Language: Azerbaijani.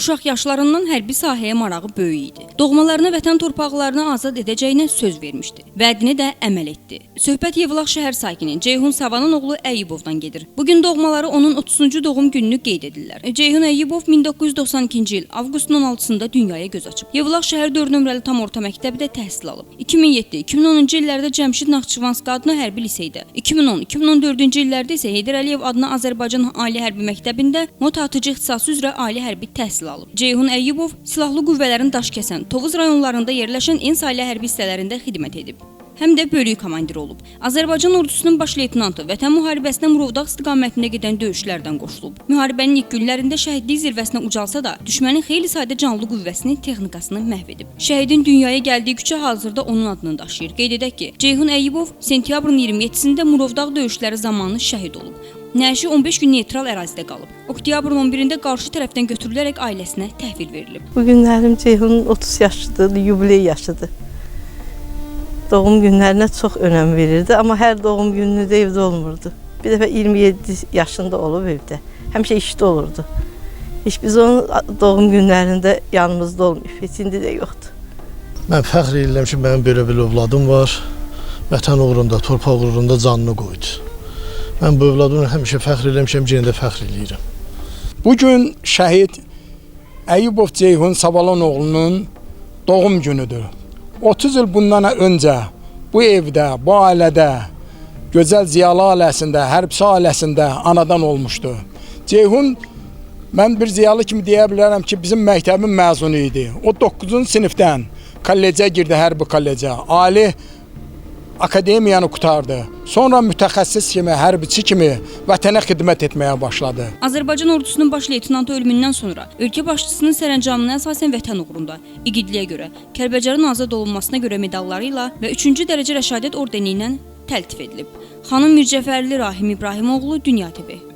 Uşaq yaşlarından hərbi sahəyə marağı böyük idi. Doğmalarını vətən torpaqlarını azad edəcəyinə söz vermişdi. Vədini də əməl etdi. Söhbət Yevlax şəhər sakini Ceyhun Savanın oğlu Əyyubovdan gedir. Bu gün doğmaları onun 30-cu doğum gününü qeyd edirlər. Ceyhun Əyyubov 1992-ci il avqustun 16-sında dünyaya göz açıb. Yevlax şəhər 4 nömrəli tam orta məktəbdə təhsil alıb. 2007-2010-cu illərdə Cəmşid Naxçıvanski adına hərbi liseydə, 2010-2014-cü illərdə isə Heydər Əliyev adına Azərbaycan Ali Hərbi Məktəbində mot atıcı ixtisası üzrə ali hərbi təhsil alıb. Ceyhun Əyyubov silahlı qüvvələrin Daşkəsən, Tovuz rayonlarında yerləşən Ensailə hərbi hissələrində xidmət edib. Həm də bölük komandiri olub. Azərbaycan ordusunun baş leytenantı Vətən müharibəsinə Murovdağ istiqamətində gedən döyüşlərdən qoşulub. Müharibənin ilk günlərində şəhidlik zirvəsinə ucalsa da, düşmənin xeyli sayda canlı qüvvəsini, texnikasını məhv edib. Şəhidin dünyaya gəldiyi küçə hazırda onun adını daşıyır. Qeyd edək ki, Ceyhun Əyyubov sentyabrın 27-sində Murovdağ döyüşləri zamanı şəhid olub. Nəşi 15 gün neytral ərazidə qalıb. Oktyabrın 11-də qarşı tərəfdən götürülərək ailəsinə təhvil verilib. Bu günlərim Ceyhunun 30 yaşıdır, yubiley yaşıdır. Doğum günlərinə çox önəm verirdi, amma hər doğum gününü də evdə olmurdu. Bir dəfə 27 yaşında olub evdə. Həmişə işdə olurdu. Heç biz onun doğum günlərində yanımızda olmayıb, heç indi də yoxdur. Mən fəxr edirəm ki, mənim belə bir övladım var. Vətən uğrunda, torpaq uğrunda canını qoydu. Mən bu övladımla həmişə fəxr eləmişəm, yenə də fəxr eləyirəm. Bu gün şəhid Əyyubov Ceyhun Sabalanoğlunun doğum günüdür. 30 il bundan öncə bu evdə, bu ailədə, gözəl ziyalı ailəsində, hərbçi ailəsində anadan olmuşdu. Ceyhun mən bir ziyalı kimi deyə bilərəm ki, bizim məktəbin məzunu idi. O 9-cu sinifdən kollecə girdi, hərbi kollecə. Ali akademiyanı qutardı. Sonra mütəxəssis kimi, hərbiçi kimi vətənə xidmət etməyə başladı. Azərbaycan ordusunun baş leytenantı ölümündən sonra ölkə başçısının sərəncamına əsasən vətən uğrunda, igidliyə görə, Kəlbəcərin azad olunmasına görə medalları ilə və 3-cü dərəcə rəşadət ordeni ilə təltif edilib. Xanım Mircəfərli Rahim İbrahimoğlu Dünya TV